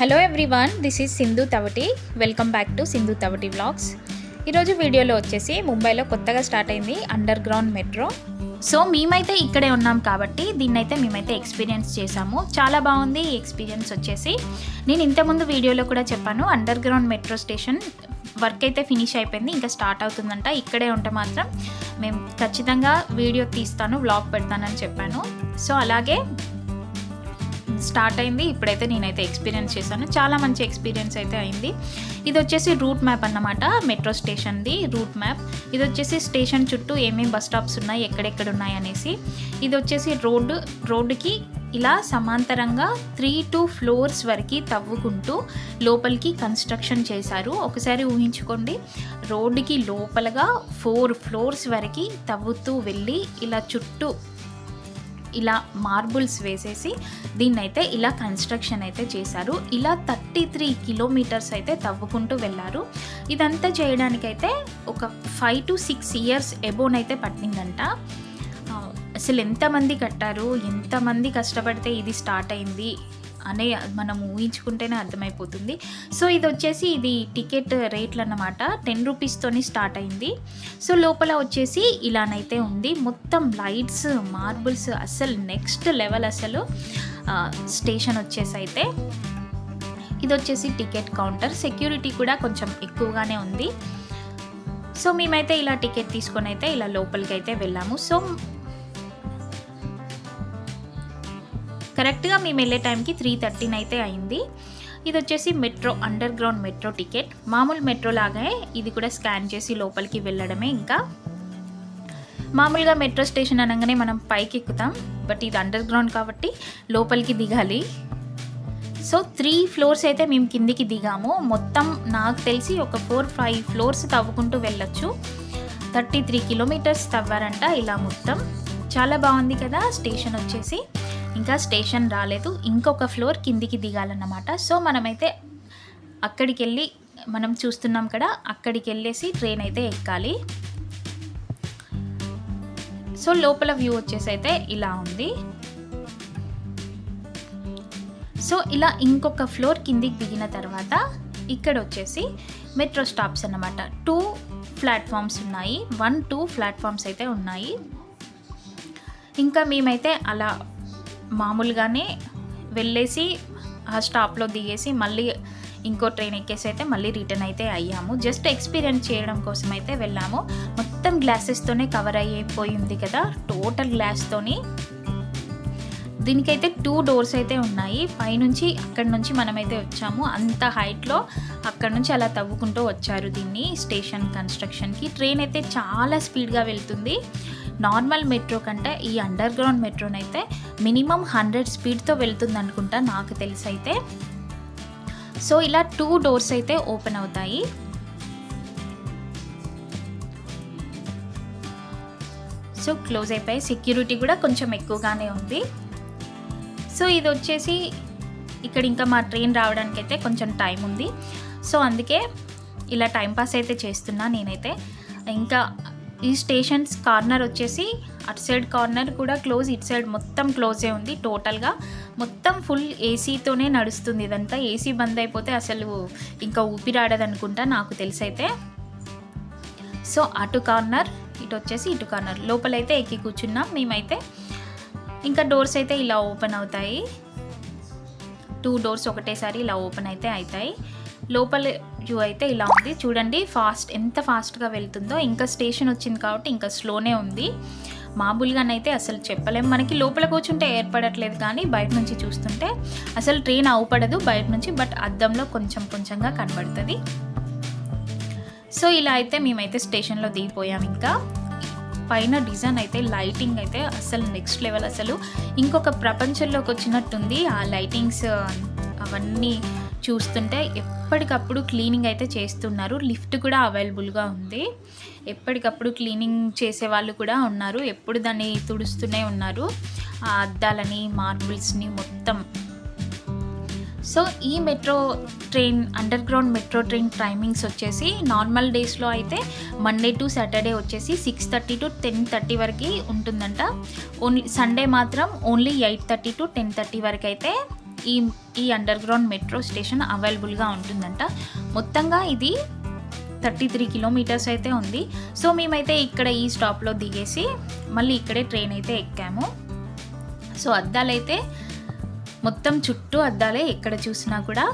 Hello everyone this is Sindhu Tavati welcome back to Sindhu Tavati vlogs ఈరోజు వీడియోలో వచ్చేసి ముంబైలో కొత్తగా స్టార్ట్ అయింది అండర్ గ్రౌండ్ మెట్రో సో మేమైతే ఇక్కడే ఉన్నాం కాబట్టి దీన్నైతే మేమైతే ఎక్స్పీరియన్స్ చేసాము. చాలా బాగుంది ఈ ఎక్స్పీరియన్స్ వచ్చేసి. నేను ఇంతకుముందు వీడియోలో కూడా చెప్పాను underground metro station work అయితే ఫినిష్ అయిపోయింది ఇంకా స్టార్ట్ అవుతుందంట. ఇక్కడే ఉంటే మాత్రం మేము ఖచ్చితంగా వీడియో తీస్తాను వ్లాగ్ పెడతానని చెప్పాను. సో అలాగే స్టార్ట్ అయింది. ఇప్పుడైతే నేనైతే ఎక్స్పీరియన్స్ చేశాను. చాలా మంచి ఎక్స్పీరియన్స్ అయితే అయింది. ఇది వచ్చేసి రూట్ మ్యాప్ అన్నమాట మెట్రో స్టేషన్ది రూట్ మ్యాప్. ఇది వచ్చేసి స్టేషన్ చుట్టూ ఏమేమి బస్ స్టాప్స్ ఉన్నాయి ఎక్కడెక్కడ ఉన్నాయి అనేసి. ఇది వచ్చేసి రోడ్డు రోడ్డుకి ఇలా సమాంతరంగా త్రీ టు ఫ్లోర్స్ వరకు తవ్వుకుంటూ లోపలికి కన్స్ట్రక్షన్ చేశారు. ఒకసారి ఊహించుకోండి. రోడ్డుకి లోపలగా ఫోర్ ఫ్లోర్స్ వరకు తవ్వుతూ వెళ్ళి ఇలా చుట్టూ ఇలా మార్బుల్స్ వేసేసి దీన్నైతే ఇలా కన్స్ట్రక్షన్ అయితే చేశారు. ఇలా థర్టీ త్రీ కిలోమీటర్స్ అయితే తవ్వుకుంటూ వెళ్ళారు. ఇదంతా చేయడానికైతే ఒక ఫైవ్ టు సిక్స్ ఇయర్స్ ఎబోనైతే పట్టిందంట. అసలు ఎంతమంది కట్టారు? ఎంతమంది కష్టపడితే ఇది స్టార్ట్ అయింది? అనే మనం ఊహించుకుంటేనే అర్థమైపోతుంది. సో ఇది వచ్చేసి ఇది టికెట్ రేట్లు అన్నమాట టెన్ రూపీస్తోని స్టార్ట్ అయింది. సో లోపల వచ్చేసి ఇలానైతే ఉంది. మొత్తం లైట్స్ మార్బుల్స్ అసలు నెక్స్ట్ లెవెల్ అసలు స్టేషన్ వచ్చేసి అయితే ఇది వచ్చేసి టికెట్ కౌంటర్. సెక్యూరిటీ కూడా కొంచెం ఎక్కువగానే ఉంది. సో మేమైతే ఇలా టికెట్ తీసుకొని అయితే ఇలా లోపలికి అయితే వెళ్ళాము. సో కరెక్ట్గా మేము వెళ్ళే టైంకి త్రీ థర్టీన్ అయితే అయింది. ఇది వచ్చేసి metro underground metro ticket. మామూలు మెట్రో లాగే ఇది కూడా స్కాన్ చేసి లోపలికి వెళ్ళడమే ఇంకా. మామూలుగా మెట్రో స్టేషన్ అనగానే మనం పైకి ఎక్కుతాం. బట్ ఇది అండర్ గ్రౌండ్ కాబట్టి లోపలికి దిగాలి. సో త్రీ ఫ్లోర్స్ అయితే మేము కిందికి దిగాము. మొత్తం నాకు తెలిసి ఒక ఫోర్ ఫైవ్ ఫ్లోర్స్ తవ్వుకుంటూ వెళ్ళొచ్చు. థర్టీ త్రీ కిలోమీటర్స్ తవ్వారంట ఇలా మొత్తం. చాలా బాగుంది కదా స్టేషన్ వచ్చేసి. ఇంకా స్టేషన్ రాలేదు. ఇంకొక ఫ్లోర్ కిందికి దిగాలన్నమాట. సో మనమైతే అక్కడికి వెళ్ళి మనం చూస్తున్నాం కదా అక్కడికి వెళ్ళేసి ట్రైన్ అయితే ఎక్కాలి. సో లోపల వ్యూ వచ్చేసి అయితే ఇలా ఉంది. సో ఇలా ఇంకొక ఫ్లోర్ కిందికి దిగిన తర్వాత ఇక్కడ వచ్చేసి మెట్రో స్టాప్స్ అన్నమాట. టూ ప్లాట్ఫామ్స్ ఉన్నాయి. వన్ టూ ప్లాట్ఫామ్స్ అయితే ఉన్నాయి. ఇంకా మేమైతే అలా మామూలుగానే వెళ్ళేసి ఆ స్టాప్లో దిగేసి మళ్ళీ ఇంకో ట్రైన్ ఎక్కేసి అయితే మళ్ళీ రిటర్న్ అయితే అయ్యాము. జస్ట్ ఎక్స్పీరియన్స్ చేయడం కోసం అయితే వెళ్ళాము. మొత్తం గ్లాసెస్తోనే కవర్ అయిపోయింది కదా టోటల్ గ్లాస్తోని. దీనికైతే టూ డోర్స్ అయితే ఉన్నాయి. పైనుంచి అక్కడ నుంచి మనమైతే వచ్చాము. అంత హైట్లో అక్కడ నుంచి అలా తవ్వుకుంటూ వచ్చారు దీన్ని స్టేషన్ కన్స్ట్రక్షన్కి. ట్రైన్ అయితే చాలా స్పీడ్గా వెళ్తుంది. నార్మల్ మెట్రో కంటే ఈ అండర్ గ్రౌండ్ మెట్రోనైతే మినిమం హండ్రెడ్ స్పీడ్తో వెళ్తుంది అనుకుంటా నాకు తెలిసి అయితే సో ఇలా టూ డోర్స్ అయితే ఓపెన్ అవుతాయి. సో క్లోజ్ అయిపోయి సెక్యూరిటీ కూడా కొంచెం ఎక్కువగానే ఉంది. సో ఇది వచ్చేసి ఇక్కడ ఇంకా మా ట్రైన్ రావడానికి అయితే కొంచెం టైం ఉంది. సో అందుకే ఇలా టైం పాస్ అయితే చేస్తున్నా నేనైతే. ఇంకా ఈ స్టేషన్స్ కార్నర్ వచ్చేసి అటు సైడ్ కార్నర్ కూడా క్లోజ్ ఇటు సైడ్ మొత్తం క్లోజే ఉంది టోటల్గా. మొత్తం ఫుల్ ఏసీతోనే నడుస్తుంది ఇదంతా. ఏసీ బంద్ అయిపోతే అసలు ఇంకా ఊపిరాడదనుకుంటా నాకు తెలిసైతే. సో అటు కార్నర్ ఇటు వచ్చేసి ఇటు కార్నర్. లోపలైతే ఎక్కి కూర్చున్నాం మేమైతే. ఇంకా డోర్స్ అయితే ఇలా ఓపెన్ అవుతాయి. టూ డోర్స్ ఒకటేసారి ఇలా ఓపెన్ అయితే అవుతాయి లోపల వ్యూ అయితే ఇలా ఉంది. చూడండి ఫాస్ట్ ఎంత ఫాస్ట్గా వెళ్తుందో. ఇంకా స్టేషన్ వచ్చింది కాబట్టి ఇంకా స్లోనే ఉంది. మామూలుగానైతే అసలు చెప్పలేం. మనకి లోపల కూర్చుంటే ఏర్పడట్లేదు కానీ బయట నుంచి చూస్తుంటే అసలు ట్రైన్ అవుపడదు బయట నుంచి బట్ అద్దంలో కొంచెం కొంచెంగా కనబడుతుంది. సో ఇలా అయితే మేమైతే స్టేషన్లో దిగిపోయాం ఇంకా. పైన డిజైన్ అయితే లైటింగ్ అయితే అసలు నెక్స్ట్ లెవెల్ అసలు. ఇంకొక ప్రపంచంలోకి వచ్చినట్టుంది ఆ లైటింగ్స్ అవన్నీ చూస్తుంటే ఎప్పటికప్పుడు క్లీనింగ్ అయితే చేస్తున్నారు. లిఫ్ట్ కూడా అవైలబుల్గా ఉంది. ఎప్పటికప్పుడు క్లీనింగ్ చేసే వాళ్ళు కూడా ఉన్నారు. ఎప్పుడు దాన్ని తుడుస్తూనే ఉన్నారు. ఆ అద్దాలని మార్బుల్స్ని మొత్తం. సో ఈ metro train underground metro train timings వచ్చేసి నార్మల్ డేస్లో అయితే మండే టు సాటర్డే వచ్చేసి six thirty to ten thirty వరకు ఉంటుందంట. ఓన్లీ సండే మాత్రం only eight thirty to ten thirty వరకు అయితే ఈ ఈ అండర్ గ్రౌండ్ మెట్రో స్టేషన్ అవైలబుల్గా ఉంటుందంట. మొత్తంగా ఇది థర్టీ త్రీ కిలోమీటర్స్ అయితే ఉంది. సో మేమైతే ఇక్కడ ఈ స్టాప్లో దిగేసి మళ్ళీ ఇక్కడే ట్రైన్ అయితే ఎక్కాము. సో అద్దాలైతే మొత్తం చుట్టూ అద్దాలే ఎక్కడ చూసినా కూడా.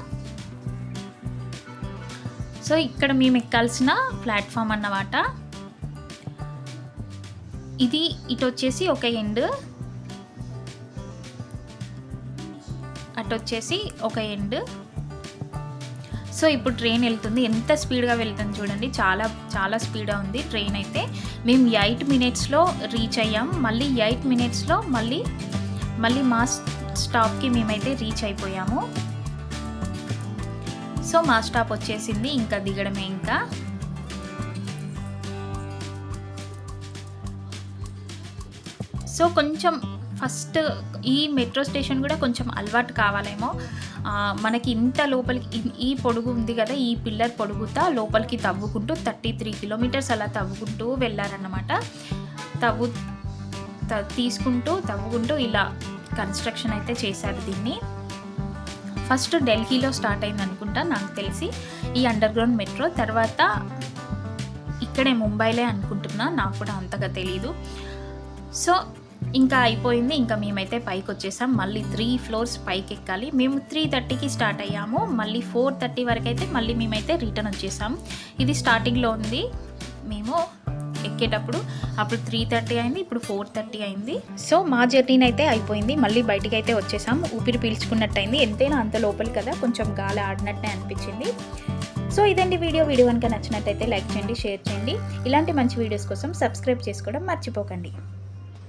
సో ఇక్కడ మేము ఎక్కాల్సిన ప్లాట్ఫామ్ అన్నమాట. ఇది ఇటు వచ్చేసి ఒక ఎండ్ కట్ వచ్చేసి ఒక ఎండ్. సో ఇప్పుడు ట్రైన్ వెళ్తుంది. ఎంత స్పీడ్గా వెళ్తుంది చూడండి. చాలా చాలా స్పీడ్గా ఉంది ట్రైన్ అయితే. మేము ఎయిట్ మినిట్స్లో రీచ్ అయ్యాం. మళ్ళీ ఎయిట్ మినిట్స్లో మళ్ళీ మళ్ళీ మా స్టాప్కి మేమైతే రీచ్ అయిపోయాము. సో మా స్టాప్ వచ్చేసింది. ఇంకా దిగడమే ఇంకా. సో కొంచెం ఫస్ట్ ఈ మెట్రో స్టేషన్ కూడా కొంచెం అలవాటు కావాలేమో. మనకి ఇంత లోపలికి ఈ- పొడుగు ఉంది కదా ఈ పిల్లర్ పొడుగుతా లోపలికి తవ్వుకుంటూ థర్టీ త్రీ కిలోమీటర్స్ అలా తవ్వుకుంటూ వెళ్ళారన్నమాట. తవ్వు త- తీసుకుంటూ తవ్వుకుంటూ ఇలా కన్స్ట్రక్షన్ అయితే చేశారు దీన్ని. ఫస్ట్ ఢిల్లీలో స్టార్ట్ అయింది అనుకుంటా నాకు తెలిసి ఈ అండర్ గ్రౌండ్ మెట్రో. తర్వాత ఇక్కడే ముంబైలే అనుకుంటున్నా నాకు కూడా అంతగా తెలీదు. సో ఇంకా అయిపోయింది. ఇంకా మేమైతే పైకి వచ్చేసాం. మళ్ళీ త్రీ ఫ్లోర్స్ పైకి ఎక్కాలి. మేము త్రీ థర్టీకి స్టార్ట్ అయ్యాము. మళ్ళీ ఫోర్ థర్టీ వరకు అయితే మళ్ళీ మేమైతే రిటర్న్ వచ్చేసాం. ఇది స్టార్టింగ్లో ఉంది. మేము ఎక్కేటప్పుడు అప్పుడు త్రీ థర్టీ అయింది. ఇప్పుడు ఫోర్ థర్టీ అయింది. సో మా జర్నీ అయితే అయిపోయింది. మళ్ళీ బయటికి అయితే వచ్చేసాం. ఊపిరి పీల్చుకున్నట్టు అయింది ఎంతైనా అంత లోపలి కదా. కొంచెం గాలి ఆడినట్టే అనిపించింది. సో ఇదండి వీడియో. వీడియో కనుక నచ్చినట్టయితే లైక్ చేయండి షేర్ చేయండి. ఇలాంటి మంచి వీడియోస్ కోసం సబ్స్క్రైబ్ చేసుకోవడం మర్చిపోకండి.